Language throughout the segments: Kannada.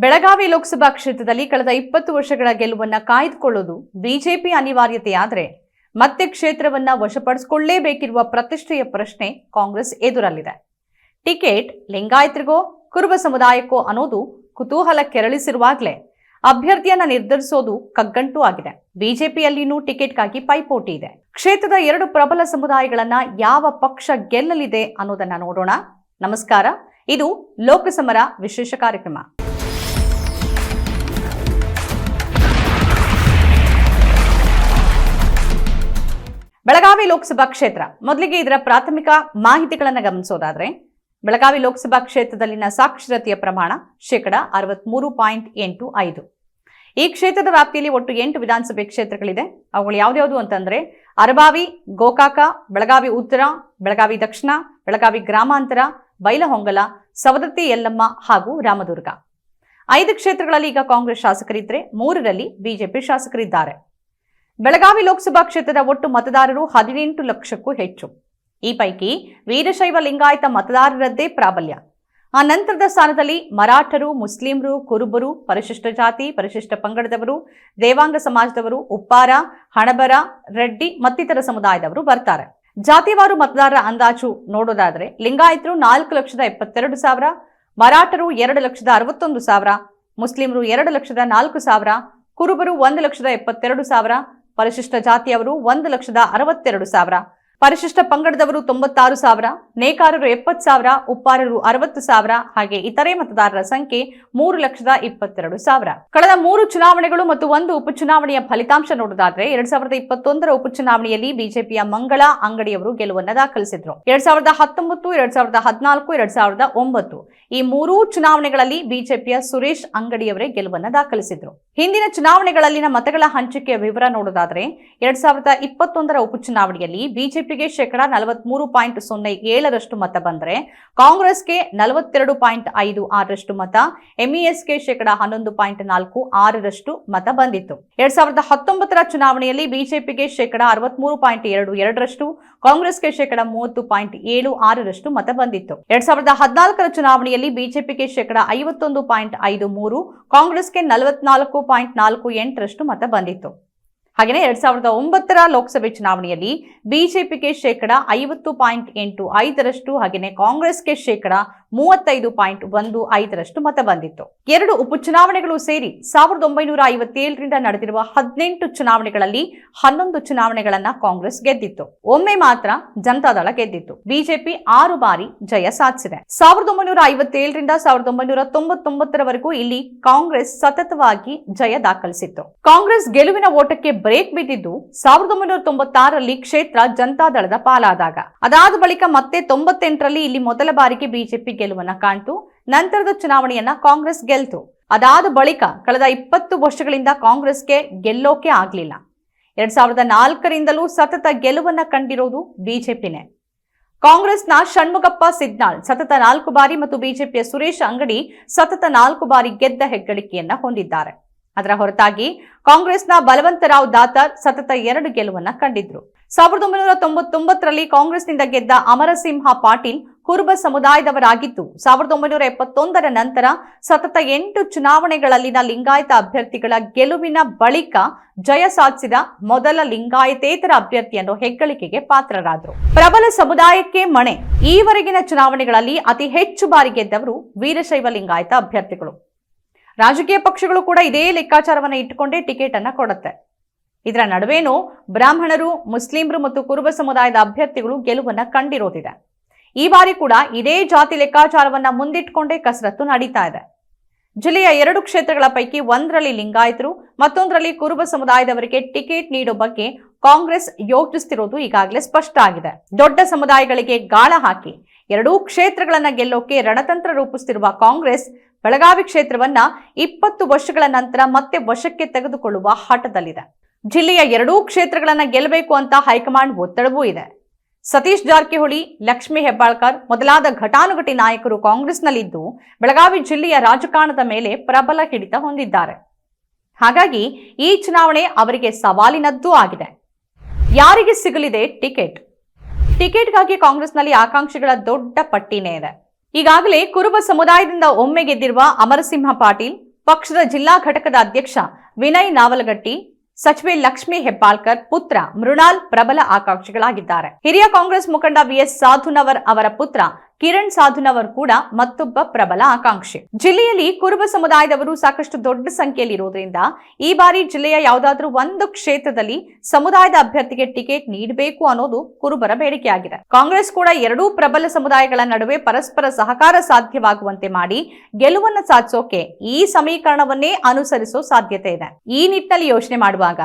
ಬೆಳಗಾವಿ ಲೋಕಸಭಾ ಕ್ಷೇತ್ರದಲ್ಲಿ ಕಳೆದ ಇಪ್ಪತ್ತು ವರ್ಷಗಳ ಗೆಲುವನ್ನ ಕಾಯ್ದುಕೊಳ್ಳೋದು ಬಿಜೆಪಿ ಅನಿವಾರ್ಯತೆಯಾದರೆ ಮತ್ತೆ ಕ್ಷೇತ್ರವನ್ನ ವಶಪಡಿಸಿಕೊಳ್ಳಲೇಬೇಕಿರುವ ಪ್ರತಿಷ್ಠೆಯ ಪ್ರಶ್ನೆ ಕಾಂಗ್ರೆಸ್ ಎದುರಲ್ಲಿದೆ. ಟಿಕೆಟ್ ಲಿಂಗಾಯತರಿಗೋ, ಕುರುಬ ಸಮುದಾಯಕ್ಕೋ ಅನ್ನೋದು ಕುತೂಹಲ ಕೆರಳಿಸಿರುವಾಗಲೇ ಅಭ್ಯರ್ಥಿಯನ್ನ ನಿರ್ಧರಿಸೋದು ಕಗ್ಗಂಟು ಆಗಿದೆ. ಬಿಜೆಪಿಯಲ್ಲಿನೂ ಟಿಕೆಟ್ಗಾಗಿ ಪೈಪೋಟಿ ಇದೆ. ಕ್ಷೇತ್ರದ ಎರಡು ಪ್ರಬಲ ಸಮುದಾಯಗಳನ್ನ ಯಾವ ಪಕ್ಷ ಗೆಲ್ಲಲಿದೆ ಅನ್ನೋದನ್ನ ನೋಡೋಣ. ನಮಸ್ಕಾರ. ಇದು ಲೋಕಸಮರ ವಿಶೇಷ ಕಾರ್ಯಕ್ರಮ. ಬೆಳಗಾವಿ ಲೋಕಸಭಾ ಕ್ಷೇತ್ರ. ಮೊದಲಿಗೆ ಇದರ ಪ್ರಾಥಮಿಕ ಮಾಹಿತಿಗಳನ್ನು ಗಮನಿಸೋದಾದ್ರೆ, ಬೆಳಗಾವಿ ಲೋಕಸಭಾ ಕ್ಷೇತ್ರದಲ್ಲಿನ ಸಾಕ್ಷರತೆಯ ಪ್ರಮಾಣ ಶೇಕಡ ಅರವತ್ಮೂರು ಪಾಯಿಂಟ್ ಎಂಟು ಐದು. ಈ ಕ್ಷೇತ್ರದ ವ್ಯಾಪ್ತಿಯಲ್ಲಿ ಒಟ್ಟು ಎಂಟು ವಿಧಾನಸಭೆ ಕ್ಷೇತ್ರಗಳಿದೆ. ಅವುಗಳು ಯಾವ್ದ್ಯಾವುದು ಅಂತಂದ್ರೆ, ಅರಬಾವಿ, ಗೋಕಾಕ, ಬೆಳಗಾವಿ ಉತ್ತರ, ಬೆಳಗಾವಿ ದಕ್ಷಿಣ, ಬೆಳಗಾವಿ ಗ್ರಾಮಾಂತರ, ಬೈಲಹೊಂಗಲ, ಸವದತ್ತಿ ಯಲ್ಲಮ್ಮ ಹಾಗೂ ರಾಮದುರ್ಗ. ಐದು ಕ್ಷೇತ್ರಗಳಲ್ಲಿ ಈಗ ಕಾಂಗ್ರೆಸ್ ಶಾಸಕರಿದ್ದರೆ ಮೂರರಲ್ಲಿ ಬಿಜೆಪಿ ಶಾಸಕರಿದ್ದಾರೆ. ಬೆಳಗಾವಿ ಲೋಕಸಭಾ ಕ್ಷೇತ್ರದ ಒಟ್ಟು ಮತದಾರರು ಹದಿನೆಂಟು ಲಕ್ಷಕ್ಕೂ ಹೆಚ್ಚು. ಈ ಪೈಕಿ ವೀರಶೈವ ಲಿಂಗಾಯತ ಮತದಾರರದ್ದೇ ಪ್ರಾಬಲ್ಯ. ಆ ನಂತರದ ಸ್ಥಾನದಲ್ಲಿ ಮರಾಠರು ಮುಸ್ಲಿಂರು ಕುರುಬರು, ಪರಿಶಿಷ್ಟ ಜಾತಿ, ಪರಿಶಿಷ್ಟ ಪಂಗಡದವರು, ದೇವಾಂಗ ಸಮಾಜದವರು, ಉಪ್ಪಾರ, ಹಣಬರ, ರೆಡ್ಡಿ ಮತ್ತಿತರ ಸಮುದಾಯದವರು ಬರ್ತಾರೆ. ಜಾತಿವಾರು ಮತದಾರರ ಅಂದಾಜು ನೋಡೋದಾದ್ರೆ ಲಿಂಗಾಯತರು ನಾಲ್ಕು ಲಕ್ಷದ ಎಪ್ಪತ್ತೆರಡು ಸಾವಿರ, ಮರಾಠರು ಎರಡು ಲಕ್ಷದ ಅರವತ್ತೊಂದು ಸಾವಿರ, ಮುಸ್ಲಿಮರು ಎರಡು ಲಕ್ಷದ ನಾಲ್ಕು ಸಾವಿರ, ಕುರುಬರು ಒಂದು ಲಕ್ಷದ ಎಪ್ಪತ್ತೆರಡು ಸಾವಿರ ಪರಿಶಿಷ್ಟ ಜಾತಿಯವರು ಒಂದು ಲಕ್ಷದ ಅರವತ್ತೆರಡು ಸಾವಿರ. ಪರಿಶಿಷ್ಟ ಪಂಗಡದವರು ತೊಂಬತ್ತಾರು ಸಾವಿರ, ನೇಕಾರರು ಎಪ್ಪತ್ತು ಸಾವಿರ, ಉಪ್ಪಾರರು ಅರವತ್ತು ಸಾವಿರ, ಹಾಗೆ ಇತರೆ ಮತದಾರರ ಸಂಖ್ಯೆ ಮೂರು ಲಕ್ಷದ ಇಪ್ಪತ್ತೆರಡು ಸಾವಿರ. ಕಳೆದ ಮೂರು ಚುನಾವಣೆಗಳು ಮತ್ತು ಒಂದು ಉಪಚುನಾವಣೆಯ ಫಲಿತಾಂಶ ನೋಡೋದಾದ್ರೆ ಎರಡ್ ಸಾವಿರದ ಇಪ್ಪತ್ತೊಂದರ ಉಪಚುನಾವಣೆಯಲ್ಲಿ ಬಿಜೆಪಿಯ ಮಂಗಳ ಅಂಗಡಿಯವರು ಗೆಲುವನ್ನು ದಾಖಲಿಸಿದ್ರು. ಎರಡ್ ಸಾವಿರದ ಹತ್ತೊಂಬತ್ತು, ಎರಡ್ ಸಾವಿರದ ಹದಿನಾಲ್ಕು, ಎರಡ್ ಸಾವಿರದ ಒಂಬತ್ತು ಈ ಮೂರೂ ಚುನಾವಣೆಗಳಲ್ಲಿ ಬಿಜೆಪಿಯ ಸುರೇಶ್ ಅಂಗಡಿಯವರೇ ಗೆಲುವನ್ನ ದಾಖಲಿಸಿದ್ರು. ಹಿಂದಿನ ಚುನಾವಣೆಗಳಲ್ಲಿನ ಮತಗಳ ಹಂಚಿಕೆಯ ವಿವರ ನೋಡೋದಾದ್ರೆ ಎರಡ್ ಸಾವಿರದ ಇಪ್ಪತ್ತೊಂದರ ಉಪಚುನಾವಣೆಯಲ್ಲಿ ಬಿಜೆಪಿಗೆ ಶೇಕಡಾ ನಲವತ್ಮೂರು ಪಾಯಿಂಟ್ ಸೊನ್ನೆ ಏಳರಷ್ಟು ಮತ ಬಂದರೆ ಕಾಂಗ್ರೆಸ್ಗೆ ನಲವತ್ತೆರಡು ಪಾಯಿಂಟ್ ಐದು ಆರರಷ್ಟು ಮತ ಎಂಇಎಸ್ಗೆ ಶೇಕಡಾ ಹನ್ನೊಂದು ಪಾಯಿಂಟ್ ನಾಲ್ಕು ಆರರಷ್ಟು ಮತ ಬಂದಿತ್ತು. ಎರಡ್ ಸಾವಿರದ ಹತ್ತೊಂಬತ್ತರ ಚುನಾವಣೆಯಲ್ಲಿ ಬಿಜೆಪಿಗೆ ಶೇಕಡಾ ಅರವತ್ಮೂರು ಪಾಯಿಂಟ್ ಎರಡು ಎರಡರಷ್ಟು, ಕಾಂಗ್ರೆಸ್ಗೆ ಶೇಕಡಾ ಮೂವತ್ತು ಪಾಯಿಂಟ್ ಏಳು ಆರರಷ್ಟು ಮತ ಬಂದಿತ್ತು. ಎರಡ್ ಸಾವಿರದ ಹದಿನಾಲ್ಕರ ಚುನಾವಣೆಯಲ್ಲಿ ಬಿಜೆಪಿಗೆ ಶೇಕಡಾ ಐವತ್ತೊಂದು ಪಾಯಿಂಟ್ ಐದು ಮೂರು, ಕಾಂಗ್ರೆಸ್ಗೆ ನಲವತ್ನಾಲ್ಕು ಪಾಯಿಂಟ್ ನಾಲ್ಕು ಎಂಟರಷ್ಟು ಮತ ಬಂದಿತ್ತು. ಹಾಗೆಯೇ ಎರಡ್ ಸಾವಿರದ ಒಂಬತ್ತರ ಲೋಕಸಭೆ ಚುನಾವಣೆಯಲ್ಲಿ ಬಿಜೆಪಿಗೆ ಶೇಕಡ ಐವತ್ತು ಪಾಯಿಂಟ್ ಎಂಟು ಐದರಷ್ಟು, ಹಾಗೆಯೇ ಕಾಂಗ್ರೆಸ್ಗೆ ಶೇಕಡ ಮೂವತ್ತೈದು ಪಾಯಿಂಟ್ ಒಂದು ಐದರಷ್ಟು ಮತ ಬಂದಿತ್ತು. ಎರಡು ಉಪಚುನಾವಣೆಗಳು ಸೇರಿ ಸಾವಿರದ ಒಂಬೈನೂರ ಐವತ್ತೇಳರಿಂದ ನಡೆದಿರುವ ಹದಿನೆಂಟು ಚುನಾವಣೆಗಳಲ್ಲಿ ಹನ್ನೊಂದು ಚುನಾವಣೆಗಳನ್ನ ಕಾಂಗ್ರೆಸ್ ಗೆದ್ದಿತ್ತು. ಒಮ್ಮೆ ಮಾತ್ರ ಜನತಾದಳ ಗೆದ್ದಿತ್ತು. ಬಿಜೆಪಿ ಆರು ಬಾರಿ ಜಯ ಸಾಧಿಸಿದೆ. ಸಾವಿರದ ಒಂಬೈನೂರ ಐವತ್ತೇಳರಿಂದ ಸಾವಿರದ ಒಂಬೈನೂರ ತೊಂಬತ್ತೊಂಬತ್ತರವರೆಗೂ ಇಲ್ಲಿ ಕಾಂಗ್ರೆಸ್ ಸತತವಾಗಿ ಜಯ ದಾಖಲಿಸಿತ್ತು. ಕಾಂಗ್ರೆಸ್ ಗೆಲುವಿನ ಓಟಕ್ಕೆ ಬ್ರೇಕ್ ಬಿದ್ದಿದ್ದು ಸಾವಿರದ ಒಂಬೈನೂರ ತೊಂಬತ್ತಾರರಲ್ಲಿ ಕ್ಷೇತ್ರ ಜನತಾದಳದ ಪಾಲಾದಾಗ. ಅದಾದ ಬಳಿಕ ಮತ್ತೆ ತೊಂಬತ್ತೆಂಟರಲ್ಲಿ ಇಲ್ಲಿ ಮೊದಲ ಬಾರಿಗೆ ಬಿಜೆಪಿ ಗೆಲುವನ್ನ ಕಾಣ್ತು, ನಂತರದ ಚುನಾವಣೆಯನ್ನ ಕಾಂಗ್ರೆಸ್ ಗೆಲ್ತು. ಅದಾದ ಬಳಿಕ ಕಳೆದ ಇಪ್ಪತ್ತು ವರ್ಷಗಳಿಂದ ಕಾಂಗ್ರೆಸ್ಗೆ ಗೆಲ್ಲೋಕೆ ಆಗ್ಲಿಲ್ಲ. ಎರಡ್ ಸಾವಿರದ ನಾಲ್ಕರಿಂದಲೂ ಸತತ ಗೆಲುವನ್ನ ಕಂಡಿರೋದು ಬಿಜೆಪಿನೇ. ಕಾಂಗ್ರೆಸ್ನ ಷಣ್ಮುಗಪ್ಪ ಸಿದ್ನಾಳ್ ಸತತ ನಾಲ್ಕು ಬಾರಿ ಮತ್ತು ಬಿಜೆಪಿಯ ಸುರೇಶ್ ಅಂಗಡಿ ಸತತ ನಾಲ್ಕು ಬಾರಿ ಗೆದ್ದ ಹೆಗ್ಗಳಿಕೆಯನ್ನ ಹೊಂದಿದ್ದಾರೆ. ಅದರ ಹೊರತಾಗಿ ಕಾಂಗ್ರೆಸ್ನ ಬಲವಂತರಾವ್ ದಾತರ್ ಸತತ ಎರಡು ಗೆಲುವನ್ನ ಕಂಡಿದ್ರು. ಸಾವಿರದ ಒಂಬೈನೂರ ತೊಂಬತ್ತೊಂಬತ್ತರಲ್ಲಿ ಕಾಂಗ್ರೆಸ್ನಿಂದ ಗೆದ್ದ ಅಮರಸಿಂಹ ಪಾಟೀಲ್ ಕುರುಬ ಸಮುದಾಯದವರಾಗಿದ್ದು, ಸಾವಿರದ ಒಂಬೈನೂರ ಎಪ್ಪತ್ತೊಂದರ ನಂತರ ಸತತ ಎಂಟು ಚುನಾವಣೆಗಳಲ್ಲಿನ ಲಿಂಗಾಯತ ಅಭ್ಯರ್ಥಿಗಳ ಗೆಲುವಿನ ಬಳಿಕ ಜಯ ಸಾಧಿಸಿದ ಮೊದಲ ಲಿಂಗಾಯತೇತರ ಅಭ್ಯರ್ಥಿಯನ್ನು ಹೆಗ್ಗಳಿಕೆಗೆ ಪಾತ್ರರಾದರು. ಪ್ರಬಲ ಸಮುದಾಯಕ್ಕೆ ಮಣೆ. ಈವರೆಗಿನ ಚುನಾವಣೆಗಳಲ್ಲಿ ಅತಿ ಹೆಚ್ಚು ಬಾರಿ ಗೆದ್ದವರು ವೀರಶೈವ ಲಿಂಗಾಯತ ಅಭ್ಯರ್ಥಿಗಳು. ರಾಜಕೀಯ ಪಕ್ಷಗಳು ಕೂಡ ಇದೇ ಲೆಕ್ಕಾಚಾರವನ್ನು ಇಟ್ಟುಕೊಂಡೇ ಟಿಕೆಟ್ ಅನ್ನ ಕೊಡುತ್ತೆ. ಇದರ ನಡುವೇನೂ ಬ್ರಾಹ್ಮಣರು ಮುಸ್ಲಿಂರು ಮತ್ತು ಕುರುಬ ಸಮುದಾಯದ ಅಭ್ಯರ್ಥಿಗಳು ಗೆಲುವನ್ನ ಕಂಡಿರೋದಿದೆ. ಈ ಬಾರಿ ಕೂಡ ಇದೇ ಜಾತಿ ಲೆಕ್ಕಾಚಾರವನ್ನ ಮುಂದಿಟ್ಕೊಂಡೇ ಕಸರತ್ತು ನಡೀತಾ ಇದೆ. ಜಿಲ್ಲೆಯ ಎರಡು ಕ್ಷೇತ್ರಗಳ ಪೈಕಿ ಒಂದರಲ್ಲಿ ಲಿಂಗಾಯತರು, ಮತ್ತೊಂದರಲ್ಲಿ ಕುರುಬ ಸಮುದಾಯದವರಿಗೆ ಟಿಕೆಟ್ ನೀಡೋ ಬಗ್ಗೆ ಕಾಂಗ್ರೆಸ್ ಯೋಚಿಸ್ತಿರೋದು ಈಗಾಗಲೇ ಸ್ಪಷ್ಟ ಆಗಿದೆ. ದೊಡ್ಡ ಸಮುದಾಯಗಳಿಗೆ ಗಾಳ ಹಾಕಿ ಎರಡೂ ಕ್ಷೇತ್ರಗಳನ್ನ ಗೆಲ್ಲೋಕೆ ರಣತಂತ್ರ ರೂಪಿಸುತ್ತಿರುವ ಕಾಂಗ್ರೆಸ್ ಬೆಳಗಾವಿ ಕ್ಷೇತ್ರವನ್ನ ಇಪ್ಪತ್ತು ವರ್ಷಗಳ ನಂತರ ಮತ್ತೆ ವಶಕ್ಕೆ ತೆಗೆದುಕೊಳ್ಳುವ ಹಠದಲ್ಲಿದೆ. ಜಿಲ್ಲೆಯ ಎರಡೂ ಕ್ಷೇತ್ರಗಳನ್ನ ಗೆಲ್ಲಬೇಕು ಅಂತ ಹೈಕಮಾಂಡ್ ಒತ್ತಡವೂ ಇದೆ. ಸತೀಶ್ ಜಾರಕಿಹೊಳಿ, ಲಕ್ಷ್ಮೀ ಹೆಬ್ಬಾಳ್ಕರ್ ಮೊದಲಾದ ಘಟಾನುಘಟಿ ನಾಯಕರು ಕಾಂಗ್ರೆಸ್ನಲ್ಲಿದ್ದು ಬೆಳಗಾವಿ ಜಿಲ್ಲೆಯ ರಾಜಕಾರಣದ ಮೇಲೆ ಪ್ರಬಲ ಹಿಡಿತ ಹೊಂದಿದ್ದಾರೆ. ಹಾಗಾಗಿ ಈ ಚುನಾವಣೆ ಅವರಿಗೆ ಸವಾಲಿನದ್ದೂ ಆಗಿದೆ. ಯಾರಿಗೆ ಸಿಗಲಿದೆ ಟಿಕೆಟ್? ಟಿಕೆಟ್ಗಾಗಿ ಕಾಂಗ್ರೆಸ್ನಲ್ಲಿ ಆಕಾಂಕ್ಷಿಗಳ ದೊಡ್ಡ ಪಟ್ಟಿನೇ ಇದೆ. ಈಗಾಗಲೇ ಕುರುಬ ಸಮುದಾಯದಿಂದ ಒಮ್ಮೆ ಗೆದ್ದಿರುವ ಅಮರಸಿಂಹ ಪಾಟೀಲ್, ಪಕ್ಷದ ಜಿಲ್ಲಾ ಘಟಕದ ಅಧ್ಯಕ್ಷ ವಿನಯ್ ನಾವಲಗಟ್ಟಿ, ಸಚಿವೆ ಲಕ್ಷ್ಮಿ ಹೆಬ್ಬಾಳ್ಕರ್ ಪುತ್ರ ಮೃಣಾಲ್ ಪ್ರಬಲ ಆಕಾಂಕ್ಷಿಗಳಾಗಿದ್ದಾರೆ. ಹಿರಿಯ ಕಾಂಗ್ರೆಸ್ ಮುಖಂಡ ವಿಎಸ್ ಸಾಧುನವರ್ ಅವರ ಪುತ್ರ ಕಿರಣ್ ಸಾಧುನವರ್ ಕೂಡ ಮತ್ತೊಬ್ಬ ಪ್ರಬಲ ಆಕಾಂಕ್ಷಿ. ಜಿಲ್ಲೆಯಲ್ಲಿ ಕುರುಬ ಸಮುದಾಯದವರು ಸಾಕಷ್ಟು ದೊಡ್ಡ ಸಂಖ್ಯೆಯಲ್ಲಿ ಇರೋದ್ರಿಂದ ಈ ಬಾರಿ ಜಿಲ್ಲೆಯ ಯಾವುದಾದ್ರೂ ಒಂದು ಕ್ಷೇತ್ರದಲ್ಲಿ ಸಮುದಾಯದ ಅಭ್ಯರ್ಥಿಗೆ ಟಿಕೆಟ್ ನೀಡಬೇಕು ಅನ್ನೋದು ಕುರುಬರ ಬೇಡಿಕೆಯಾಗಿದೆ. ಕಾಂಗ್ರೆಸ್ ಕೂಡ ಎರಡೂ ಪ್ರಬಲ ಸಮುದಾಯಗಳ ನಡುವೆ ಪರಸ್ಪರ ಸಹಕಾರ ಸಾಧ್ಯವಾಗುವಂತೆ ಮಾಡಿ ಗೆಲುವನ್ನು ಸಾಧಿಸೋಕೆ ಈ ಸಮೀಕರಣವನ್ನೇ ಅನುಸರಿಸೋ ಸಾಧ್ಯತೆ ಇದೆ. ಈ ನಿಟ್ಟಿನಲ್ಲಿ ಯೋಚನೆ ಮಾಡುವಾಗ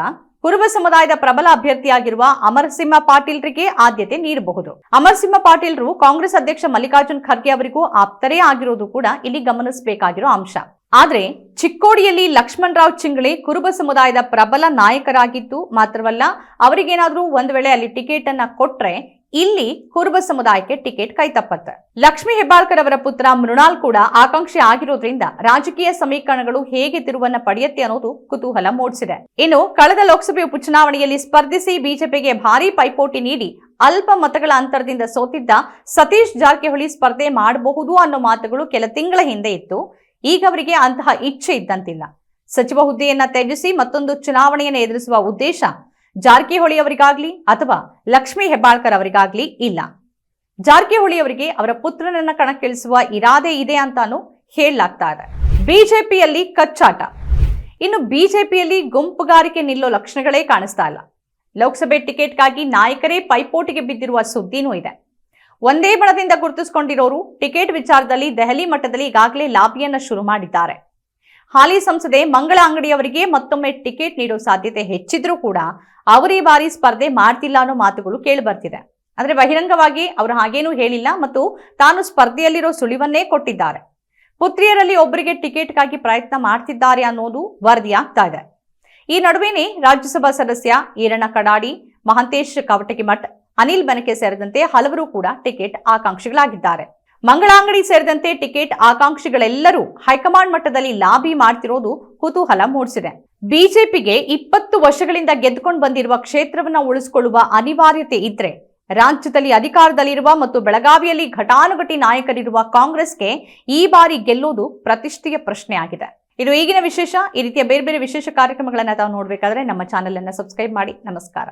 ಕುರುಬ ಸಮುದಾಯದ ಪ್ರಬಲ ಅಭ್ಯರ್ಥಿಯಾಗಿರುವ ಅಮರಸಿಂಹ ಪಾಟೀಲ್ರಿಗೆ ಆದ್ಯತೆ ನೀಡಬಹುದು. ಅಮರಸಿಂಹ ಪಾಟೀಲ್ರು ಕಾಂಗ್ರೆಸ್ ಅಧ್ಯಕ್ಷ ಮಲ್ಲಿಕಾರ್ಜುನ್ ಖರ್ಗೆ ಅವರಿಗೂ ಆಪ್ತರೇ ಆಗಿರೋದು ಕೂಡ ಇಲ್ಲಿ ಗಮನಿಸಬೇಕಾಗಿರೋ ಅಂಶ. ಆದ್ರೆ ಚಿಕ್ಕೋಡಿಯಲ್ಲಿ ಲಕ್ಷ್ಮಣ್ ರಾವ್ ಚಿಂಗಳೆ ಕುರುಬ ಸಮುದಾಯದ ಪ್ರಬಲ ನಾಯಕರಾಗಿದ್ದು ಮಾತ್ರವಲ್ಲ, ಅವರಿಗೇನಾದ್ರೂ ಒಂದು ವೇಳೆ ಅಲ್ಲಿ ಟಿಕೆಟ್ ಅನ್ನ ಕೊಟ್ರೆ ಇಲ್ಲಿ ಕುರುಬ ಸಮುದಾಯಕ್ಕೆ ಟಿಕೆಟ್ ಕೈತಪ್ಪತ್ತೆ. ಲಕ್ಷ್ಮೀ ಹೆಬ್ಬಾಳ್ಕರ್ ಅವರ ಪುತ್ರ ಮೃಣಾಲ್ ಕೂಡ ಆಕಾಂಕ್ಷಿ ಆಗಿರೋದ್ರಿಂದ ರಾಜಕೀಯ ಸಮೀಕರಣಗಳು ಹೇಗೆ ತಿರುವನ್ನ ಪಡೆಯುತ್ತೆ ಅನ್ನೋದು ಕುತೂಹಲ ಮೂಡಿಸಿದೆ. ಇನ್ನು ಕಳೆದ ಲೋಕಸಭೆ ಉಪಚುನಾವಣೆಯಲ್ಲಿ ಸ್ಪರ್ಧಿಸಿ ಬಿಜೆಪಿಗೆ ಭಾರಿ ಪೈಪೋಟಿ ನೀಡಿ ಅಲ್ಪ ಮತಗಳ ಅಂತರದಿಂದ ಸೋತಿದ್ದ ಸತೀಶ್ ಜಾರಕಿಹೊಳಿ ಸ್ಪರ್ಧೆ ಮಾಡಬಹುದು ಅನ್ನೋ ಮಾತುಗಳು ಕೆಲ ತಿಂಗಳ ಹಿಂದೆ ಇತ್ತು. ಈಗ ಅವರಿಗೆ ಅಂತಹ ಇಚ್ಛೆ ಇದ್ದಂತಿಲ್ಲ. ಸಚಿವ ಹುದ್ದೆಯನ್ನ ತ್ಯಜಿಸಿ ಮತ್ತೊಂದು ಚುನಾವಣೆಯನ್ನು ಎದುರಿಸುವ ಉದ್ದೇಶ ಜಾರಕಿಹೊಳಿ ಅವರಿಗಾಗ್ಲಿ ಅಥವಾ ಲಕ್ಷ್ಮೀ ಹೆಬ್ಬಾಳ್ಕರ್ ಅವರಿಗಾಗ್ಲಿ ಇಲ್ಲ. ಜಾರಕಿಹೊಳಿ ಅವರಿಗೆ ಅವರ ಪುತ್ರನನ್ನ ಕಣಕ್ಕಿಳಿಸುವ ಇರಾದೆ ಇದೆ ಅಂತಾನು ಹೇಳಲಾಗ್ತಾ ಇದೆ. ಬಿಜೆಪಿಯಲ್ಲಿ ಕಚ್ಚಾಟ. ಇನ್ನು ಬಿಜೆಪಿಯಲ್ಲಿ ಗುಂಪುಗಾರಿಕೆ ನಿಲ್ಲೋ ಲಕ್ಷಣಗಳೇ ಕಾಣಿಸ್ತಾ ಇಲ್ಲ. ಲೋಕಸಭೆ ಟಿಕೆಟ್ಗಾಗಿ ನಾಯಕರೇ ಪೈಪೋಟಿಗೆ ಬಿದ್ದಿರುವ ಸುದ್ದಿನೂ ಇದೆ. ಒಂದೇ ಬಣದಿಂದ ಗುರುತಿಸಿಕೊಂಡಿರೋರು ಟಿಕೆಟ್ ವಿಚಾರದಲ್ಲಿ ದೆಹಲಿ ಮಟ್ಟದಲ್ಲಿ ಈಗಾಗಲೇ ಲಾಬಿಯನ್ನ ಶುರು ಮಾಡಿದ್ದಾರೆ. ಹಾಲಿ ಸಂಸದೆ ಮಂಗಳ ಅಂಗಡಿಯವರಿಗೆ ಮತ್ತೊಮ್ಮೆ ಟಿಕೆಟ್ ನೀಡೋ ಸಾಧ್ಯತೆ ಹೆಚ್ಚಿದ್ರೂ ಕೂಡ ಅವರು ಈ ಬಾರಿ ಸ್ಪರ್ಧೆ ಮಾಡ್ತಿಲ್ಲ ಅನ್ನೋ ಮಾತುಗಳು ಕೇಳಿ ಬರ್ತಿದೆ. ಅಂದ್ರೆ ಬಹಿರಂಗವಾಗಿ ಅವರು ಹಾಗೇನೂ ಹೇಳಿಲ್ಲ ಮತ್ತು ತಾನು ಸ್ಪರ್ಧೆಯಲ್ಲಿರೋ ಸುಳಿವನ್ನೇ ಕೊಟ್ಟಿದ್ದಾರೆ. ಪುತ್ರಿಯರಲ್ಲಿ ಒಬ್ಬರಿಗೆ ಟಿಕೆಟ್ಗಾಗಿ ಪ್ರಯತ್ನ ಮಾಡ್ತಿದ್ದಾರೆ ಅನ್ನೋದು ವರದಿಯಾಗ್ತಾ ಇದೆ. ಈ ನಡುವೆನೇ ರಾಜ್ಯಸಭಾ ಸದಸ್ಯ ಈರಣ್ಣ ಕಡಾಡಿ, ಮಹಂತೇಶ್ ಕವಟಗಿಮಠ್ ಅನಿಲ್ ಬೆನಕೆ ಸೇರಿದಂತೆ ಹಲವರು ಕೂಡ ಟಿಕೆಟ್ ಆಕಾಂಕ್ಷಿಗಳಾಗಿದ್ದಾರೆ. ಮಂಗಳಾಂಗಡಿ ಸೇರಿದಂತೆ ಟಿಕೆಟ್ ಆಕಾಂಕ್ಷಿಗಳೆಲ್ಲರೂ ಹೈಕಮಾಂಡ್ ಮಟ್ಟದಲ್ಲಿ ಲಾಬಿ ಮಾಡ್ತಿರೋದು ಕುತೂಹಲ ಮೂಡಿಸಿದೆ. ಬಿಜೆಪಿಗೆ ಇಪ್ಪತ್ತು ವರ್ಷಗಳಿಂದ ಗೆದ್ದುಕೊಂಡು ಬಂದಿರುವ ಕ್ಷೇತ್ರವನ್ನ ಉಳಿಸಿಕೊಳ್ಳುವ ಅನಿವಾರ್ಯತೆ ಇದ್ರೆ ರಾಜ್ಯದಲ್ಲಿ ಅಧಿಕಾರದಲ್ಲಿರುವ ಮತ್ತು ಬೆಳಗಾವಿಯಲ್ಲಿ ಘಟಾನುಘಟಿ ನಾಯಕರಿರುವ ಕಾಂಗ್ರೆಸ್ಗೆ ಈ ಬಾರಿ ಗೆಲ್ಲೋದು ಪ್ರತಿಷ್ಠೆಯ ಪ್ರಶ್ನೆ ಆಗಿದೆ. ಇದು ಈಗಿನ ವಿಶೇಷ, ಈ ರೀತಿಯ ಬೇರೆ ಬೇರೆ ವಿಶೇಷ ಕಾರ್ಯಕ್ರಮಗಳನ್ನ ತಾವು ನೋಡಬೇಕಾದ್ರೆ ನಮ್ಮ ಚಾನೆಲ್ ಅನ್ನು ಸಬ್ಸ್ಕ್ರೈಬ್ ಮಾಡಿ. ನಮಸ್ಕಾರ.